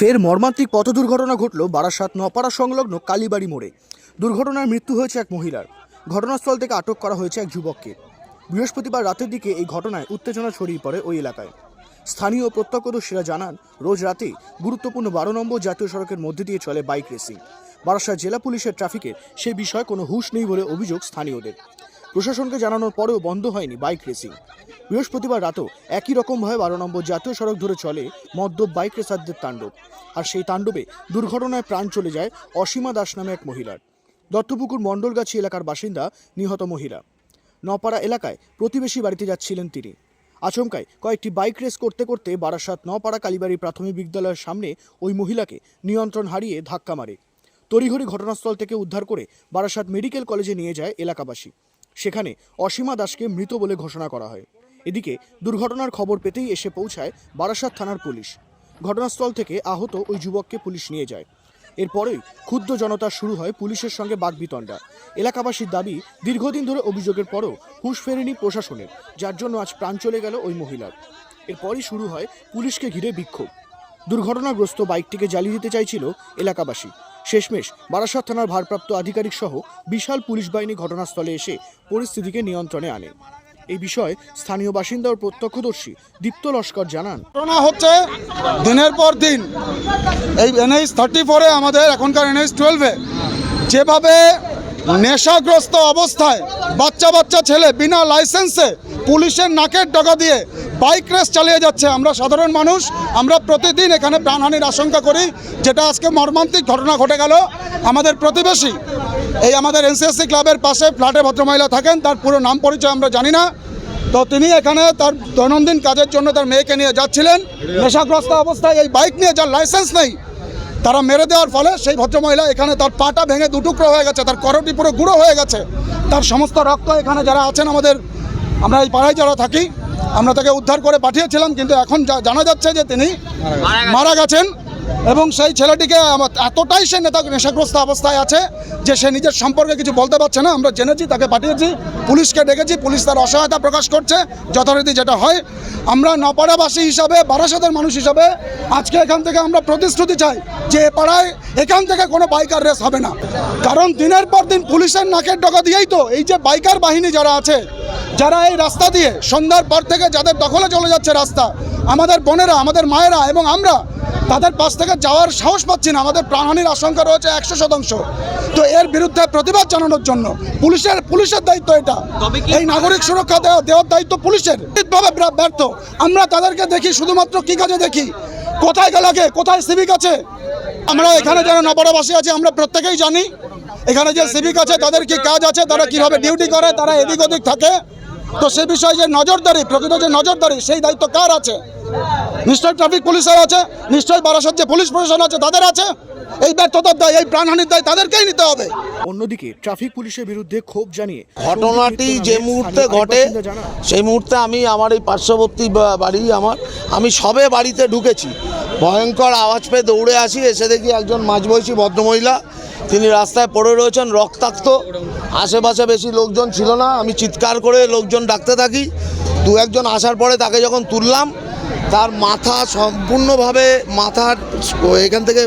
ফের মর্মান্তিক পথ দুর্ঘটনা ঘটল বারাসাত নপাড়া সংলগ্ন কালীবাড়ি মোড়ে। দুর্ঘটনার মৃত্যু হয়েছে এক মহিলার। ঘটনাস্থল থেকে আটক করা হয়েছে এক যুবককে। বৃহস্পতিবার রাতের দিকে এই ঘটনায় উত্তেজনা ছড়িয়ে পড়ে ওই এলাকায়। স্থানীয় প্রত্যক্ষদর্শীরা জানান, রোজ রাতে গুরুত্বপূর্ণ বারো নম্বর জাতীয় সড়কের মধ্যে দিয়ে চলে বাইক রেসিং। বারাসাত জেলা পুলিশের ট্রাফিকের সে বিষয়ে কোনো হুঁশ নেই বলে অভিযোগ স্থানীয়দের। প্রশাসনকে জানানোর পরেও বন্ধ হয়নি বাইক রেসিং। বৃহস্পতিবার রাতেও একই রকমভাবে বারো নম্বর জাতীয় সড়ক ধরে চলে মদ্যপ বাইক রেসারদের তাণ্ডব। আর সেই তাণ্ডবে দুর্ঘটনায় প্রাণ চলে যায় অসীমা দাস নামে এক মহিলার। দত্তপুকুর মণ্ডলগাছি এলাকার বাসিন্দা নিহত মহিলা। নপাড়া এলাকায় প্রতিবেশী বাড়িতে যাচ্ছিলেন তিনি। আচমকায় কয়েকটি বাইক রেস করতে করতে বারাসাত, নপাড়া, কালীবাড়ি প্রাথমিক বিদ্যালয়ের সামনে ওই মহিলাকে নিয়ন্ত্রণ হারিয়ে ধাক্কা মারে। তড়িঘড়ি ঘটনাস্থল থেকে উদ্ধার করে বারাসাত মেডিকেল কলেজে নিয়ে যায় এলাকাবাসী। সেখানে অসীমা দাসকে মৃত বলে ঘোষণা করা হয়। এদিকে দুর্ঘটনার খবর পেতেই এসে পৌঁছায় বারাসাত থানার পুলিশ। ঘটনাস্থল থেকে আহত ওই যুবককে পুলিশ নিয়ে যায়। এরপরেই ক্ষুদ্র জনতা শুরু হয় পুলিশের সঙ্গে বাগবিতণ্ডা। এলাকাবাসীর দাবি, দীর্ঘদিন ধরে অভিযোগের পরও হুঁশ ফেরেনি প্রশাসনের, যার জন্য আজ প্রাণ চলে গেল ওই মহিলার। এরপরই শুরু হয় পুলিশকে ঘিরে বিক্ষোভ। দুর্ঘটনাগ্রস্ত বাইকটিকে জ্বালিয়ে দিতে চাইছিল এলাকাবাসী। শেষমেশ বারাসাত থানার ভারপ্রাপ্ত আধিকারিক সহ বিশাল পুলিশ বাহিনী ঘটনাস্থলে এসে পরিস্থিতিকে নিয়ন্ত্রণে আনে। এই বিষয়ে স্থানীয় বাসিন্দা ও প্রত্যক্ষদর্শী দীপ্ত লস্কর জানান। ঘটনা হচ্ছে দিনের পর দিন। এই এনএইচ থার্টি ফোরে আমাদের এখনকার এনএইচ টুয়েলভে যেভাবে নেশাগ্রস্ত অবস্থায় বাচ্চা বাচ্চা ছেলে বিনা লাইসেন্সে পুলিশের নাকের ডগা দিয়ে বাইক রেস চালিয়ে যাচ্ছে। আমরা সাধারণ মানুষ, আমরা প্রতিদিন এখানে প্রাণহানির আশঙ্কা করি, যেটা আজকে মর্মান্তিক ঘটনা ঘটে গেল। আমাদের প্রতিবেশী, এই আমাদের এনসিএসসি ক্লাবের পাশে ফ্ল্যাটে ভদ্রমহিলা থাকেন, তার পুরো নাম পরিচয় আমরা জানি না। তো তিনি এখানে তার দৈনন্দিন কাজের জন্য তার মেয়েকে নিয়ে যাচ্ছিলেন। নেশাগ্রস্ত অবস্থায় এই বাইক নিয়ে যার লাইসেন্স নেই, তারা মেরে দেওয়ার ফলে সেই ভদ্রমহিলা এখানে তার পাটা ভেঙে দুটুকরো হয়ে গেছে, তার করটি পুরো গুঁড়ো হয়ে গেছে। তার সমস্ত রক্ত এখানে যারা আছেন আমাদের, আমরা এই পাড়ায় যারা থাকি আমরা তাকে উদ্ধার করে পাঠিয়েছিলাম কিন্তু এখন জানা যাচ্ছে যে তিনি মারা গেছেন। এবং সেই ছেলেটিকে আমার এতটাই সে নেতা নেশাগ্রস্ত অবস্থায় আছে যে সে নিজের সম্পর্কে কিছু বলতে পারছে না। আমরা জেনেছি, তাকে পাঠিয়েছি, পুলিশকে ডেকেছি, পুলিশ তার অসহায়তা প্রকাশ করছে, যথারীতি যেটা হয়। আমরা নপাড়াবাসী হিসাবে, বারাসাতের মানুষ হিসাবে আজকে এখান থেকে আমরা প্রতিশ্রুতি চাই যে পাড়ায় এখান থেকে কোনো বাইকার রেস হবে না। কারণ দিনের পর দিন পুলিশের নাকের ডগা দিয়েই তো এই যে বাইকার বাহিনী যারা আছে, যারা এই রাস্তা দিয়ে সন্ধ্যার পর থেকে যাদের দখলে চলে যাচ্ছে রাস্তা, আমাদের বোনেরা, আমাদের মায়েরা এবং আমরা তাদের পাশ থেকে যাওয়ার সাহস পাচ্ছি না। আমাদের প্রাণহানির আশঙ্কা রয়েছে একশো শতাংশ। তো এর বিরুদ্ধে প্রতিবাদ জানানোর জন্য পুলিশের পুলিশের দায়িত্ব এটা। এই নাগরিক সুরক্ষা দেওয়া দেওয়ার দায়িত্ব পুলিশের। নিশ্চিতভাবে ব্য- ব্যর্থ। আমরা তাদেরকে দেখি শুধুমাত্র কি কাজে দেখি? কোথায় গেলাকে? কোথায় সিভিক আছে? আমরা এখানে যারা নবরাবাসী আছে আমরা প্রত্যেকেই জানি। এখানে যে সিভিক আছে তাদের কি কাজ আছে তারা কীভাবে ডিউটি করে তারা এদিক ওদিক থাকে। তো সে বিষয়ে যে নজরদারি প্রকৃত যে নজরদারি সেই দায়িত্ব কার আছে? নিশ্চয়ই ট্রাফিক পুলিশের আছে নিশ্চয়ই বারাসাত যে পুলিশ প্রশাসন আছে তাদের আছে। এই ব্যর্থতার দায় এই প্রাণহানির দায় তাদেরকেই নিতে হবে। অন্যদিকে ট্রাফিক পুলিশের বিরুদ্ধে ক্ষোভ জানিয়ে ঘটনাটি যে মুহূর্তে ঘটে সেই মুহূর্তে আমি আমার এই পার্শ্ববর্তী বাড়ি আমার আমি সবে বাড়িতে ঢুকেছি। ভয়ঙ্কর আওয়াজ পেয়ে দৌড়ে আসি এসে দেখি একজন মাঝবয়সী ভদ্রমহিলা তিনি রাস্তায় পড়ে রয়েছেন রক্তাক্ত। আশেপাশে বেশি লোকজন ছিল না আমি চিৎকার করে লোকজন ডাকতে থাকি। দু একজন আসার পরে তাকে যখন তুললাম তার মাথা সম্পূর্ণভাবে মাথার এখান থেকে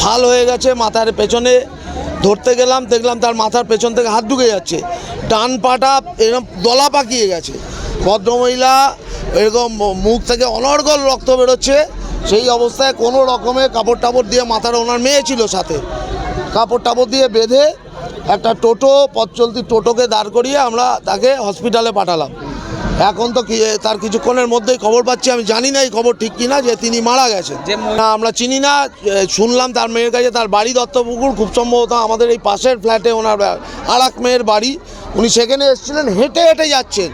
ফাল হয়ে গেছে মাথার পেছনে। ধরতে গেলাম, দেখলাম তার মাথার পেছন থেকে হাত ঢুকে যাচ্ছে। টান পাটা এরকম দলা পাকিয়ে গেছে। ভদ্রমহিলা এরকম মুখ থেকে অনর্গল রক্ত বেরোচ্ছে। সেই অবস্থায় কোনো রকমে কাপড় টাপড় দিয়ে মাথার ওনার মেয়ে ছিল সাথে। কাপড় টাপড় দিয়ে বেঁধে একটা টোটো পথ চলতি টোটোকে দাঁড় করিয়ে আমরা তাকে হসপিটালে পাঠালাম। এখন তো কি তার কিছুক্ষণের মধ্যেই খবর পাচ্ছি আমি জানি না এই খবর ঠিক কিনা যে তিনি মারা গেছেন। না আমরা চিনি না শুনলাম তার মেয়ের কাছে তার বাড়ি দত্তপুকুর খুব সম্ভবত আমাদের এই পাশের ফ্ল্যাটে ওনার আর এক মেয়ের বাড়ি। উনি সেখানে এসেছিলেন হেঁটে হেঁটে যাচ্ছেন।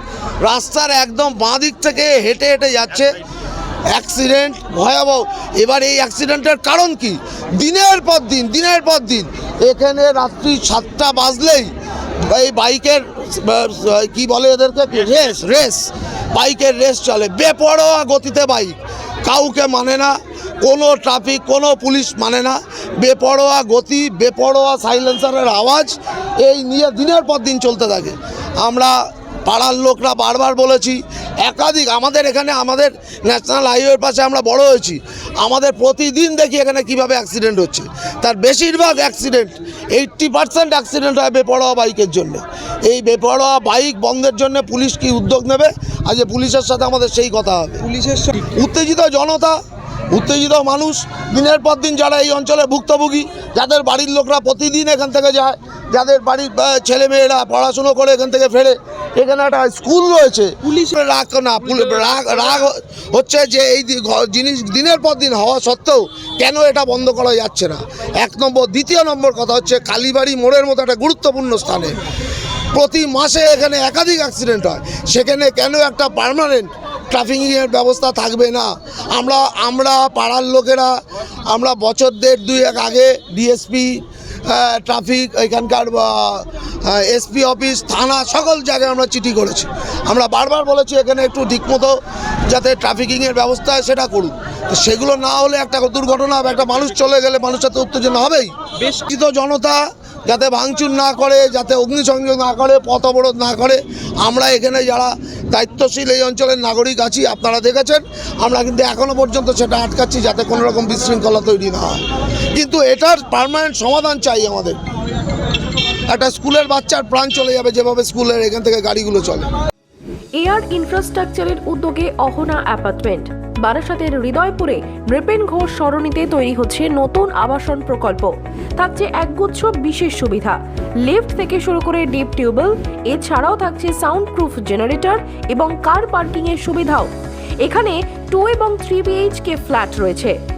রাস্তার একদম বাঁ দিক থেকে হেঁটে হেঁটে যাচ্ছে। অ্যাক্সিডেন্ট ভয়াবহ। এবার এই অ্যাক্সিডেন্টের কারণ কি? দিনের পর দিন দিনের পর দিন। এখানে রাত্রি সাতটা বাজলেই এই বাইকের, কি বলে এদেরকে রেস রেস। বাইকের রেস চলে। বেপরোয়া গতিতে বাইক। কাউকে মানে না, কোনো ট্রাফিক কোনো পুলিশ মানে না। বেপরোয়া গতি, বেপরোয়া সাইলেন্সারের আওয়াজ এই নিয়ে দিনের পর দিন চলতে থাকে। আমরা পাড়ার লোকরা বারবার বলেছি, একাধিক আমাদের এখানে, আমাদের ন্যাশনাল হাইওয়ের পাশে আমরা বড় হয়েছি। আমাদের প্রতিদিন দেখি এখানে কীভাবে অ্যাক্সিডেন্ট হচ্ছে। তার বেশিরভাগ অ্যাক্সিডেন্ট এইট্টি পার্সেন্ট অ্যাক্সিডেন্ট হয় বেপরোয়া বাইকের জন্য। এই বেপরোয়া বাইক বন্ধের জন্য পুলিশ কি উদ্যোগ নেবে? আজ পুলিশের সাথে আমাদের সেই কথা হবে। পুলিশের উত্তেজিত জনতা উত্তেজিত মানুষ দিনের পর দিন যারা এই অঞ্চলে ভুক্তভোগী যাদের বাড়ির লোকরা প্রতিদিন এখান থেকে যায় যাদের বাড়ির ছেলেমেয়েরা পড়াশুনো করে এখান থেকে ফেরে এখানে একটা স্কুল রয়েছে। পুলিশ রাগ না রাগ রাগ হচ্ছে যে এই জিনিস দিনের পর দিন হওয়া সত্ত্বেও কেন এটা বন্ধ করা যাচ্ছে না? এক নম্বর, দ্বিতীয় নম্বর কথা হচ্ছে কালীবাড়ি মোড়ের মতো একটা গুরুত্বপূর্ণ স্থানে। প্রতি মাসে এখানে একাধিক অ্যাক্সিডেন্ট হয়। সেখানে কেন একটা পার্মানেন্ট ট্রাফিকিংয়ের ব্যবস্থা থাকবে না? আমরা আমরা পাড়ার লোকেরা, আমরা বছর দেড় দুই এক আগে ডিএসপি ট্রাফিক এখানকার এসপি অফিস থানা সকল জায়গায় আমরা চিঠি করেছি। আমরা বারবার বলেছি এখানে একটু ঠিকমতো যাতে ট্রাফিকিংয়ের ব্যবস্থা হয় সেটা করুন। তো সেগুলো না হলে একটা দুর্ঘটনা হবে একটা মানুষ চলে গেলে মানুষের তো উত্তেজনা হবেই। বেশ। জনতা যাতে ভাঙচুর না করে যাতে অগ্নিসংযোগ না করে পথ অবরোধ না করে আমরা এখানে যারা দায়িত্বশীল এই অঞ্চলের নাগরিক আছি আপনারা দেখেছেন আমরা কিন্তু এখনও পর্যন্ত সেটা আটকাচ্ছি যাতে কোনো রকম বিশৃঙ্খলা তৈরি না হয়। কিন্তু এটার পার্মানেন্ট সমাধান চাই আমাদের। একটা স্কুলের বাচ্চার প্রাণ চলে যাবে যেভাবে স্কুলের এখান থেকে গাড়িগুলো চলে। এয়ার ইনফ্রাস্ট্রাকচারের উদ্যোগে অহনা অ্যাপার্টমেন্ট। বারাসাতের হৃদয়পুরে নৃপেন ঘোষ সরণিতে তৈরি হচ্ছে নতুন আবাসন প্রকল্প। থাকছে একগুচ্ছ বিশেষ সুবিধা। লিফট থেকে শুরু করে ডিপ টিউবওয়েল, এছাড়াও থাকছে সাউন্ড প্রুফ জেনারেটর এবং কার পার্কিংয়ের সুবিধাও। এখানে টু এবং থ্রি বিএইচকে ফ্ল্যাট রয়েছে।